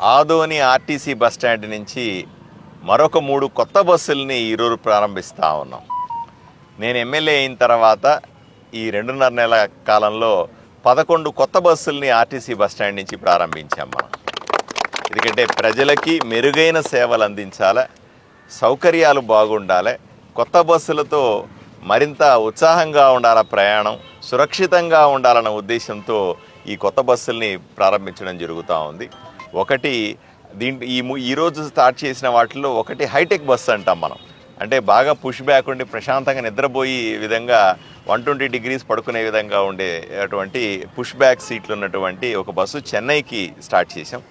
Adoni RTC bus stand నుంచి మరొక మూడు కొత్త బస్సుల్ని ఈరోజు ప్రారంభిస్తూ ఉన్నాం. నేను ఎమ్మెల్యే అయిన తర్వాత ఈ రెండున్నర నెల కాలంలో పదకొండు కొత్త బస్సుల్ని ఆర్టీసీ బస్ స్టాండ్ నుంచి ప్రారంభించాం మనం. ఎందుకంటే ప్రజలకి మెరుగైన సేవలు అందించాలి సౌకర్యాలు బాగుండాలి కొత్త బస్సులతో మరింత ఉత్సాహంగా ఉండాల ప్రయాణం సురక్షితంగా ఉండాలన్న ఉద్దేశంతో ఈ కొత్త బస్సుల్ని ప్రారంభించడం జరుగుతూ ఉంది. ఒకటి దీంట్ ఈ ము- ఈరోజు స్టార్ట్ చేసిన వాటిలో ఒకటి హైటెక్ బస్సు అంటాం మనం. అంటే బాగా పుష్ బ్యాక్ ఉండి ప్రశాంతంగా నిద్రపోయి విధంగా వన్ ట్వంటీ డిగ్రీస్ పడుకునే విధంగా ఉండే అటువంటి పుష్ బ్యాక్ సీట్లు ఉన్నటువంటి ఒక బస్సు చెన్నైకి స్టార్ట్ చేసాం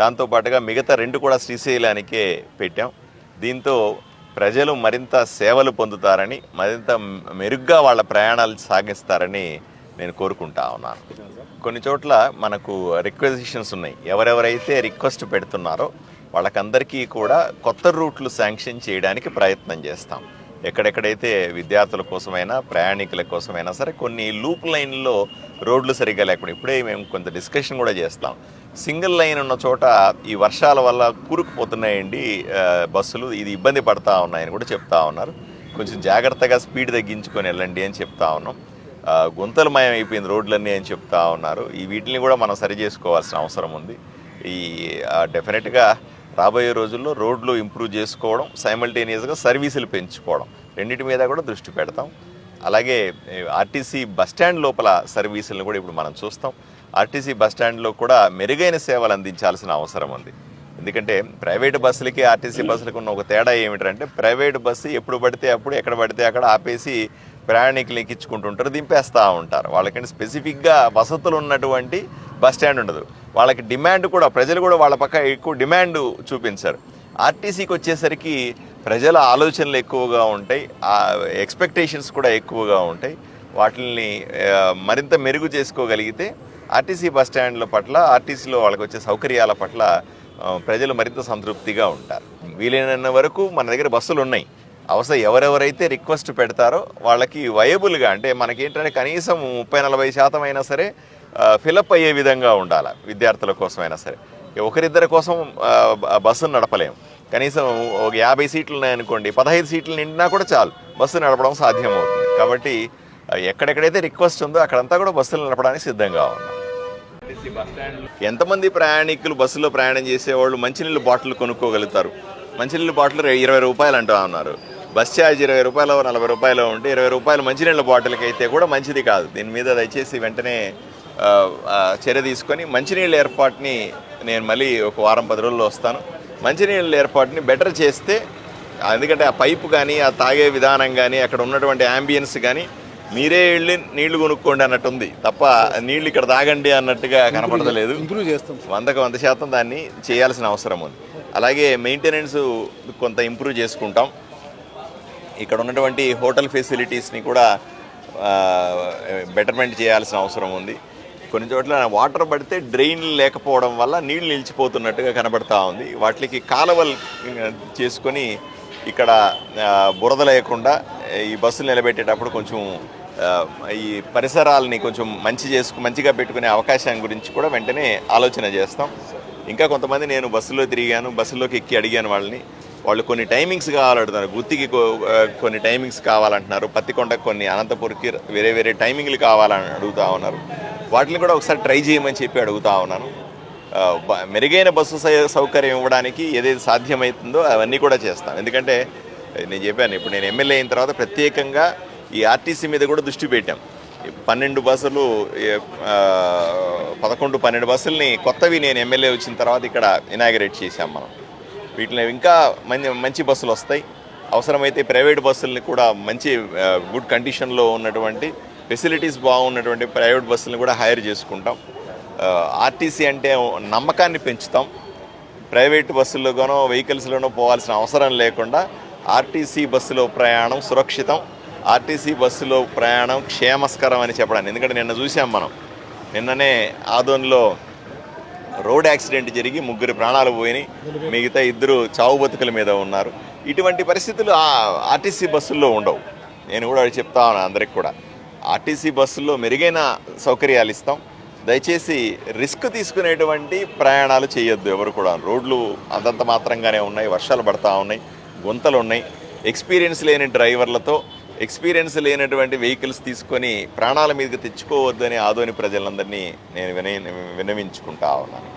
దాంతోపాటుగా మిగతా రెండు కూడా శ్రీశైలానికే పెట్టాం. దీంతో ప్రజలు మరింత సేవలు పొందుతారని మరింత మెరుగ్గా వాళ్ళ ప్రయాణాలు సాగిస్తారని నేను కోరుకుంటా ఉన్నాను. కొన్ని చోట్ల మనకు రిక్వెజిషన్స్ ఉన్నాయి. ఎవరెవరైతే రిక్వెస్ట్ పెడుతున్నారో వాళ్ళకందరికీ కూడా కొత్త రూట్లు శాంక్షన్ చేయడానికి ప్రయత్నం చేస్తాం. ఎక్కడెక్కడైతే విద్యార్థుల కోసమైనా ప్రయాణికుల కోసమైనా సరే కొన్ని లూప్ లైన్లో రోడ్లు సరిగ్గా లేకుండా ఇప్పుడే మేము కొంత డిస్కషన్ కూడా చేస్తాం. సింగిల్ లైన్ ఉన్న చోట ఈ వర్షాల వల్ల కూరుకుపోతున్నాయండి బస్సులు. ఇది ఇబ్బంది పడతా ఉన్నాయని కూడా చెప్తా ఉన్నారు. కొంచెం జాగ్రత్తగా స్పీడ్ తగ్గించుకొని వెళ్ళండి అని చెప్తా ఉన్నాం. గుంతలమయం అయిపోయింది రోడ్లన్నీ అని చెప్తా ఉన్నారు. ఈ వీటిని కూడా మనం సరి చేసుకోవాల్సిన అవసరం ఉంది. ఈ డెఫినెట్గా రాబోయే రోజుల్లో రోడ్లు ఇంప్రూవ్ చేసుకోవడం సైమల్టేనియస్గా సర్వీసులు పెంచుకోవడం రెండింటి మీద కూడా దృష్టి పెడతాం. అలాగే ఆర్టీసీ బస్ స్టాండ్ లోపల సర్వీసులను కూడా ఇప్పుడు మనం చూస్తాం. ఆర్టీసీ బస్ స్టాండ్లో కూడా మెరుగైన సేవలు అందించాల్సిన అవసరం ఉంది. ఎందుకంటే ప్రైవేట్ బస్సులకి ఆర్టీసీ బస్సులకు ఉన్న ఒక తేడా ఏమిటంటే ప్రైవేట్ బస్సు ఎప్పుడు పడితే అప్పుడు ఎక్కడ పడితే అక్కడ ఆపేసి ప్రయాణికులు ఎక్కించుకుంటుంటారు దింపేస్తూ ఉంటారు. వాళ్ళకంటే స్పెసిఫిక్గా వసతులు ఉన్నటువంటి బస్ స్టాండ్ ఉండదు. వాళ్ళకి డిమాండ్ కూడా ప్రజలు కూడా వాళ్ళ పక్క ఎక్కువ డిమాండ్ చూపించారు. ఆర్టీసీకి వచ్చేసరికి ప్రజల ఆలోచనలు ఎక్కువగా ఉంటాయి ఎక్స్పెక్టేషన్స్ కూడా ఎక్కువగా ఉంటాయి. వాటిని మరింత మెరుగు చేసుకోగలిగితే ఆర్టీసీ బస్ స్టాండ్ల పట్ల ఆర్టీసీలో వాళ్ళకి వచ్చే సౌకర్యాల పట్ల ప్రజలు మరింత సంతృప్తిగా ఉంటారు. వీలైనంత వరకు మన దగ్గర బస్సులు ఉన్నాయి. అవసరం ఎవరెవరైతే రిక్వెస్ట్ పెడతారో వాళ్ళకి వయబుల్గా అంటే మనకేంటంటే కనీసం ముప్పై నలభై శాతం అయినా సరే ఫిలప్ అయ్యే విధంగా ఉండాలి విద్యార్థుల కోసమైనా సరే. ఒకరిద్దరి కోసం బస్సును నడపలేం కనీసం ఒక యాభై సీట్లు ఉన్నాయనుకోండి పదహైదు సీట్లు నిండినా కూడా చాలు బస్సు నడపడం సాధ్యమవుతుంది. కాబట్టి ఎక్కడెక్కడైతే రిక్వెస్ట్ ఉందో అక్కడంతా కూడా బస్సులు నడపడానికి సిద్ధంగా ఉన్నాం. ఎంతమంది ప్రయాణికులు బస్సులో ప్రయాణం చేసేవాళ్ళు మంచినీళ్ళు బాటిల్ కొనుక్కోగలుగుతారు? మంచినీళ్ళు బాటిల్ ఇరవై రూపాయలు అంటూ ఉన్నారు. బస్ ఛార్జ్ ఇరవై రూపాయలు నలభై రూపాయలు ఉంటే ఇరవై రూపాయలు మంచినీళ్ళ బాటిల్కి అయితే కూడా మంచిది కాదు. దీని మీద దయచేసి వెంటనే చర్య తీసుకొని మంచినీళ్ళ ఏర్పాటుని నేను మళ్ళీ ఒక వారం పది రోజుల్లో వస్తాను. మంచినీళ్ళ ఏర్పాటుని బెటర్ చేస్తే ఎందుకంటే ఆ పైపు కానీ ఆ తాగే విధానం కానీ అక్కడ ఉన్నటువంటి అంబియన్స్ కానీ మీరే వెళ్ళి నీళ్ళు కొనుక్కోండి అన్నట్టు ఉంది తప్ప నీళ్ళు ఇక్కడ తాగండి అన్నట్టుగా కనపడతలేదు. ఇంప్రూవ్ చేస్తాం. వందకు వంద శాతం దాన్ని చేయాల్సిన అవసరం ఉంది. అలాగే మెయింటెనెన్స్ కొంత ఇంప్రూవ్ చేసుకుంటాం. ఇక్కడ ఉన్నటువంటి హోటల్ ఫెసిలిటీస్ని కూడా బెటర్మెంట్ చేయాల్సిన అవసరం ఉంది. కొన్ని చోట్ల వాటర్ పడితే డ్రైన్ లేకపోవడం వల్ల నీళ్ళు నిలిచిపోతున్నట్టుగా కనబడతా ఉంది. వాటికి కాలువలు చేసుకొని ఇక్కడ బురద లేకుండా ఈ బస్సులు నిలబెట్టేటప్పుడు కొంచెం ఈ పరిసరాలని కొంచెం మంచి చేసుకు మంచిగా పెట్టుకునే అవకాశం గురించి కూడా వెంటనే ఆలోచన చేస్తాం. ఇంకా కొంతమంది నేను బస్సులో తిరిగాను బస్సులోకి ఎక్కి అడిగాను వాళ్ళని. వాళ్ళు కొన్ని టైమింగ్స్ కావాలంటున్నారు. గుత్తికి కొన్ని టైమింగ్స్ కావాలంటున్నారు. పత్తికొండకు కొన్ని అనంతపూర్కి వేరే వేరే టైమింగ్లు కావాలని అడుగుతూ ఉన్నారు. వాటిని కూడా ఒకసారి ట్రై చేయమని చెప్పి అడుగుతూ ఉన్నాను. మెరుగైన బస్సు సౌకర్యం ఇవ్వడానికి ఏదైతే సాధ్యమవుతుందో అవన్నీ కూడా చేస్తాం ఎందుకంటే నేను చెప్పాను ఇప్పుడు నేను ఎమ్మెల్యే అయిన తర్వాత ప్రత్యేకంగా ఈ ఆర్టీసీ మీద కూడా దృష్టి పెట్టాం. ఈ పన్నెండు బస్సులు పదకొండు పన్నెండు బస్సుల్ని కొత్తవి నేను ఎమ్మెల్యే వచ్చిన తర్వాత ఇక్కడ ఇనాగరేట్ చేశాం మనం. వీటిలో ఇంకా మంచి మంచి బస్సులు వస్తాయి. అవసరమైతే ప్రైవేట్ బస్సుల్ని కూడా మంచి గుడ్ కండిషన్లో ఉన్నటువంటి ఫెసిలిటీస్ బాగున్నటువంటి ప్రైవేట్ బస్సులను కూడా హైర్ చేసుకుంటాం. ఆర్టీసీ అంటే నమ్మకాన్ని పెంచుతాం. ప్రైవేట్ బస్సుల్లోనో వెహికల్స్లోనో పోవాల్సిన అవసరం లేకుండా ఆర్టీసీ బస్సులో ప్రయాణం సురక్షితం. ఆర్టీసీ బస్సులో ప్రయాణం క్షేమస్కరం అని చెప్పడానికి. ఎందుకంటే నిన్న చూసాం మనం. నిన్ననే ఆదోన్లో రోడ్ యాక్సిడెంట్ జరిగి ముగ్గురు ప్రాణాలు పోయినాయి. మిగతా ఇద్దరు చావు బతుకుల మీద ఉన్నారు. ఇటువంటి పరిస్థితులు ఆర్టీసీ బస్సుల్లో ఉండవు. నేను కూడా చెప్తా ఉన్నాను అందరికి కూడా. ఆర్టీసీ బస్సుల్లో మెరుగైన సౌకర్యాలు ఇస్తాం. దయచేసి రిస్క్ తీసుకునేటువంటి ప్రయాణాలు చేయొద్దు ఎవరు కూడా. రోడ్లు అంతంత మాత్రంగానే ఉన్నాయి వర్షాలు పడతా ఉన్నాయి గుంతలు ఉన్నాయి. ఎక్స్పీరియన్స్ లేని డ్రైవర్లతో ఎక్స్పీరియన్స్ లేనటువంటి వెహికల్స్ తీసుకొని ప్రాణాల మీదకి తెచ్చుకోవద్దని ఆదోని ప్రజలందరినీ నేను వినయ విన్నవించుకుంటా ఉన్నాను.